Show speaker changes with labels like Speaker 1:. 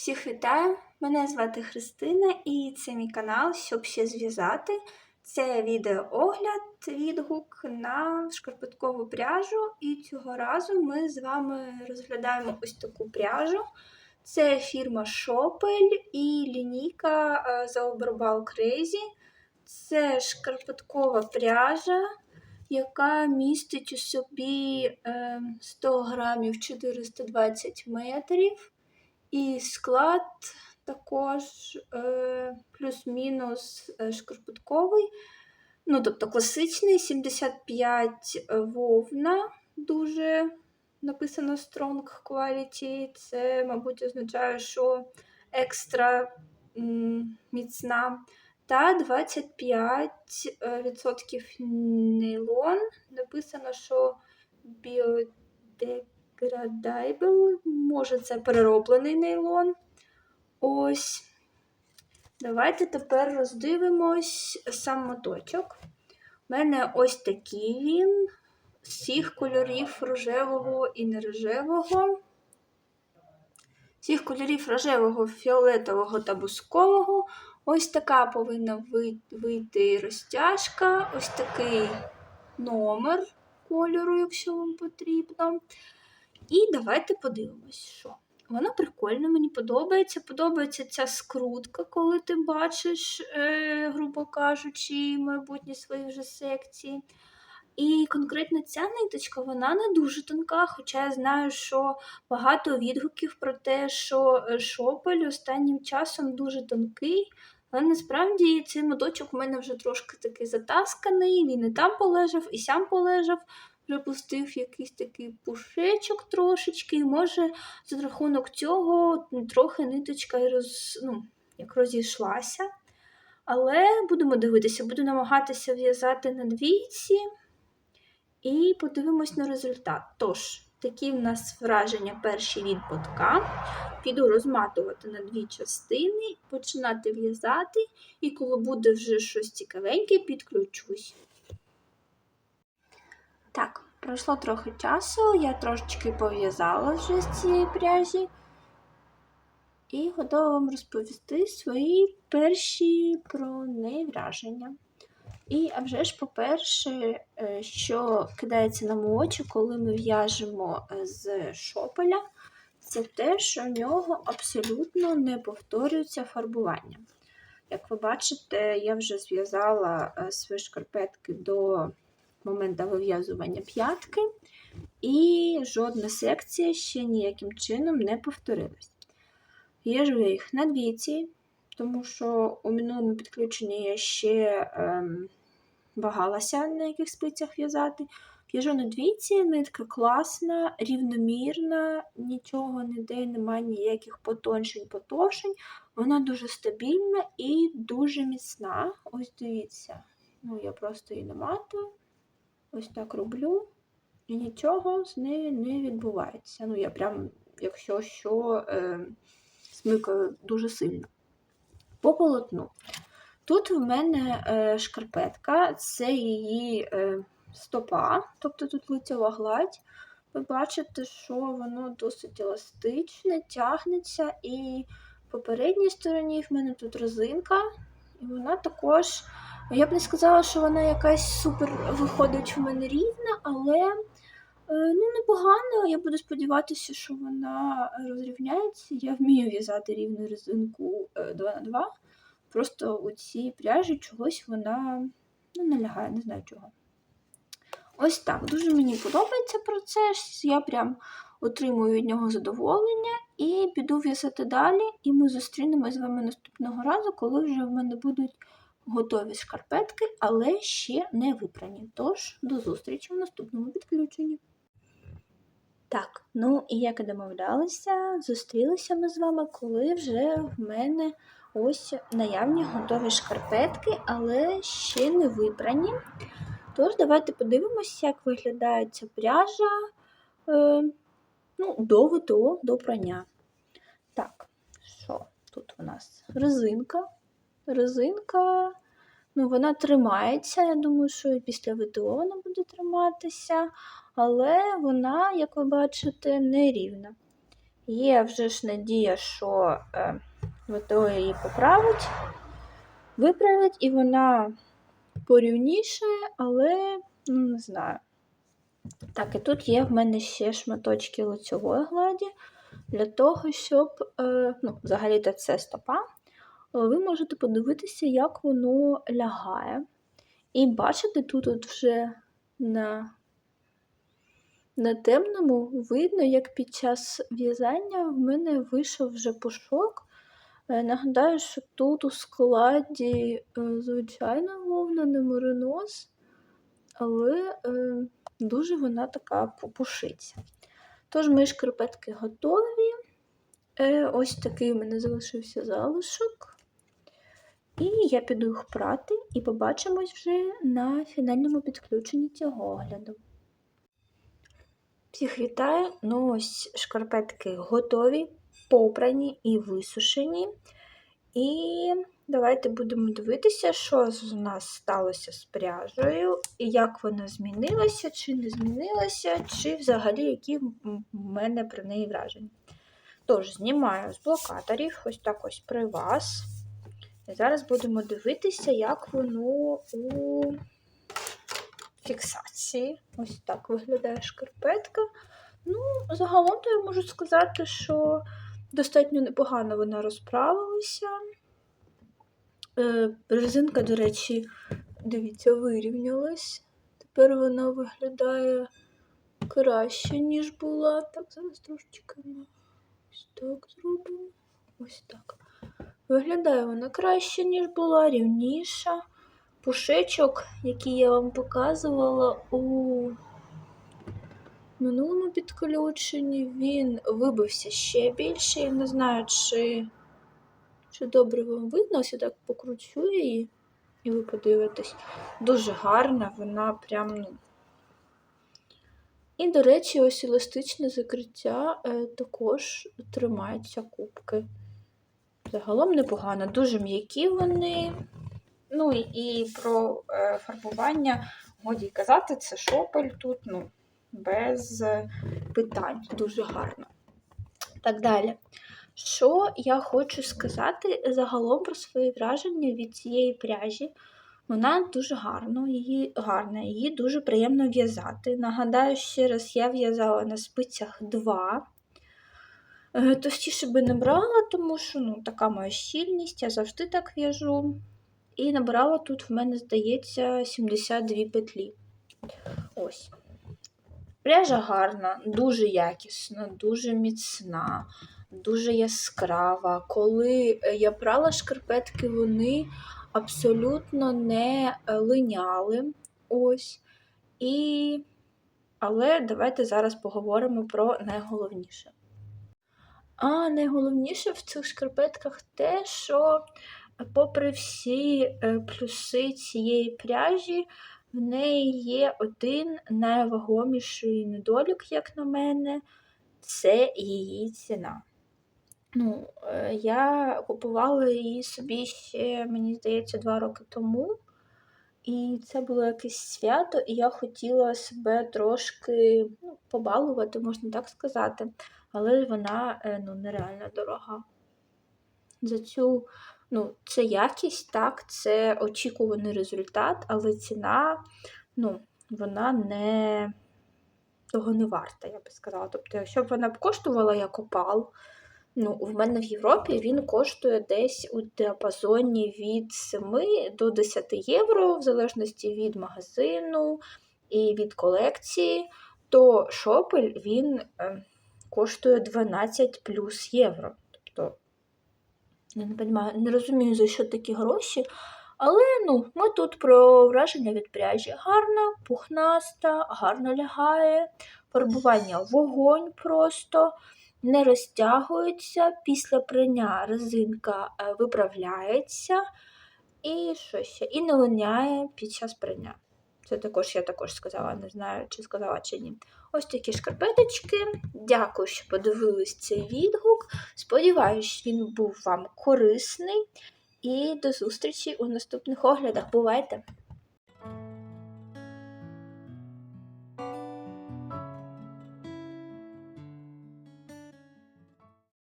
Speaker 1: Всіх вітаю! Мене звати Христина і це мій канал, щоб ще зв'язати. Це відеоогляд, відгук на шкарпеткову пряжу. І цього разу ми з вами розглядаємо ось таку пряжу. Це фірма Шопель і лінійка е, Zaoberbal Crazy. Це шкарпеткова пряжа, яка містить у собі е, 100 грамів 420 метрів. І склад також е, плюс-мінус е, шкарпетковий. Ну, тобто класичний 75 вовна, дуже написано Strong Quality. Це, мабуть, означає, що екстра міцна. Та 25% нейлон. Написано, що biodegradable, може, це перероблений нейлон. Ось. Давайте тепер роздивимось сам моточок. У мене ось такий він, всіх кольорів рожевого і нерожевого. Всіх кольорів рожевого, фіолетового та бускового. Ось така повинна вийти розтяжка, ось такий номер кольору, якщо вам потрібно. І давайте подивимось, що. Вона прикольна, мені подобається. Подобається ця скрутка, коли ти бачиш, е, грубо кажучи, майбутні свої вже секції. І конкретно ця ниточка, вона не дуже тонка, хоча я знаю, що багато відгуків про те, що шопель останнім часом дуже тонкий. Але насправді цей моточок у мене вже трошки такий затасканий, він і там полежав, і сям полежав вже пустив якийсь такий пушечок трошечки, і може за рахунок цього трохи ниточка роз, ну, як розійшлася. Але будемо дивитися, буду намагатися в'язати на двійці і подивимось на результат. Тож, такі в нас враження перші від ботка. Піду розматувати на дві частини, починати в'язати, і коли буде вже щось цікавеньке, підключусь. Так, пройшло трохи часу, я трошечки пов'язала вже з цієї пряжі і готова вам розповісти свої перші про неї враження. І а вже ж, по-перше, е, що кидається нам у очі, коли ми в'яжемо е, з шопеля, це те, що в нього абсолютно не повторюється фарбування. Як ви бачите, я вже зв'язала е, свої шкарпетки до моменту вив'язування п'ятки, і жодна секція ще ніяким чином не повторилась. В'яжу я їх на двійці, тому що у минулому підключенні я ще ем, вагалася на яких спицях в'язати. В'яжу на двійці, нитка класна, рівномірна, нічого ніде немає ніяких потоншень-потошень. Вона дуже стабільна і дуже міцна. Ось дивіться, ну я просто її наматую. Ось так роблю, і нічого з нею не відбувається. Ну, я прям, якщо що, е, смикаю дуже сильно. По полотну. Тут в мене е, шкарпетка, це її е, стопа, тобто тут лицева гладь. Ви бачите, що воно досить еластичне, тягнеться, і по передній стороні в мене тут резинка, і вона також. Я б не сказала, що вона якась супер виходить в мене рівна, але е, ну, непогано. Я буду сподіватися, що вона розрівняється. Я вмію в'язати рівну резинку 2х2. Просто у цій пряжі чогось вона ну, не лягає, не знаю чого. Ось так. Дуже мені подобається процес. Я прям отримую від нього задоволення і піду в'язати далі. І ми зустрінемось з вами наступного разу, коли вже в мене будуть готові шкарпетки, але ще не випрані. Тож, до зустрічі в наступному підключенні. Так, ну і як і домовлялися, зустрілися ми з вами, коли вже в мене ось наявні готові шкарпетки, але ще не випрані. Тож, давайте подивимося, як виглядає ця пряжа е, ну, до ВТО, до прання. Так, що тут у нас резинка резинка, ну, вона тримається. Я думаю, що і після ВТО вона буде триматися, але вона, як ви бачите, не рівна. Є вже ж надія, що е, ВТО її поправить, виправить, і вона порівніше, але ну, не знаю. Так, і тут є в мене ще шматочки лицьової гладі для того, щоб, е, ну, взагалі-то це стопа, ви можете подивитися, як воно лягає. І бачите, тут от вже на, на темному видно, як під час в'язання в мене вийшов вже пушок. Е, Нагадаю, що тут у складі е, звичайна вовна, не меринос, але е, дуже вона така попушиться. Тож мої шкарпетки готові. Е, ось такий у мене залишився залишок. І я піду їх прати і побачимось вже на фінальному підключенні цього огляду. Всіх вітаю! Ну ось шкарпетки готові, попрані і висушені. І давайте будемо дивитися, що у нас сталося з пряжею, і як вона змінилася, чи не змінилася, чи взагалі які в мене про неї враження. Тож, знімаю з блокаторів, ось так ось при вас. І зараз будемо дивитися, як воно у фіксації. Ось так виглядає шкарпетка. Ну, загалом то я можу сказати, що достатньо непогано вона розправилася. Е, резинка, до речі, дивіться, вирівнялась. Тепер вона виглядає краще, ніж була. Так, зараз трошечки ось так зробимо. Ось так. Виглядає вона краще, ніж була, рівніша. Пушечок, який я вам показувала у минулому підключенні, він вибився ще більше. Я не знаю, чи, чи добре вам видно. Ось я так покручу її, і ви подивитесь. Дуже гарна, вона прям. ну. І, до речі, ось еластичне закриття е, також тримається кубки. Загалом непогано, дуже м'які вони. Ну і, про е, фарбування годі казати, це шопель тут, ну, без е, питань. Дуже гарно. Так далі. Що я хочу сказати загалом про свої враження від цієї пряжі? Вона дуже гарна, її, гарна, її дуже приємно в'язати. Нагадаю, ще раз, я в'язала на спицях 2. Е, Товстіше би не брала, тому що ну, така моя щільність, я завжди так в'яжу. І набрала тут в мене, здається, 72 петлі. Ось. Пряжа гарна, дуже якісна, дуже міцна, дуже яскрава. Коли е, я брала шкарпетки, вони абсолютно не е, линяли. Ось. І... Але давайте зараз поговоримо про найголовніше. А найголовніше в цих шкарпетках те, що, попри всі е, плюси цієї пряжі, в неї є один найвагоміший недолік, як на мене, це її ціна. Ну, е, я купувала її собі ще, мені здається, два роки тому. І це було якесь свято, і я хотіла себе трошки ну, побалувати, можна так сказати. Але вона е, ну, нереально дорога. За цю, ну, це якість, так, це очікуваний результат, але ціна, ну, вона не того не варта, я би сказала. Тобто, якщо б вона б коштувала як опал, ну, в мене в Європі він коштує десь у діапазоні від 7 до 10 євро, в залежності від магазину і від колекції, то шопель він е, коштує 12 плюс євро. Тобто, я не, розумію, не розумію, за що такі гроші. Але ну, ми тут про враження від пряжі. Гарна, пухнаста, гарно лягає, фарбування вогонь просто не розтягується. Після прання резинка е, виправляється і що ще? І не линяє під час прання. Це також я також сказала, не знаю, чи сказала чи ні. Ось такі шкарпеточки. Дякую, що подивились цей відгук. Сподіваюсь, він був вам корисний. І до зустрічі у наступних оглядах. Бувайте!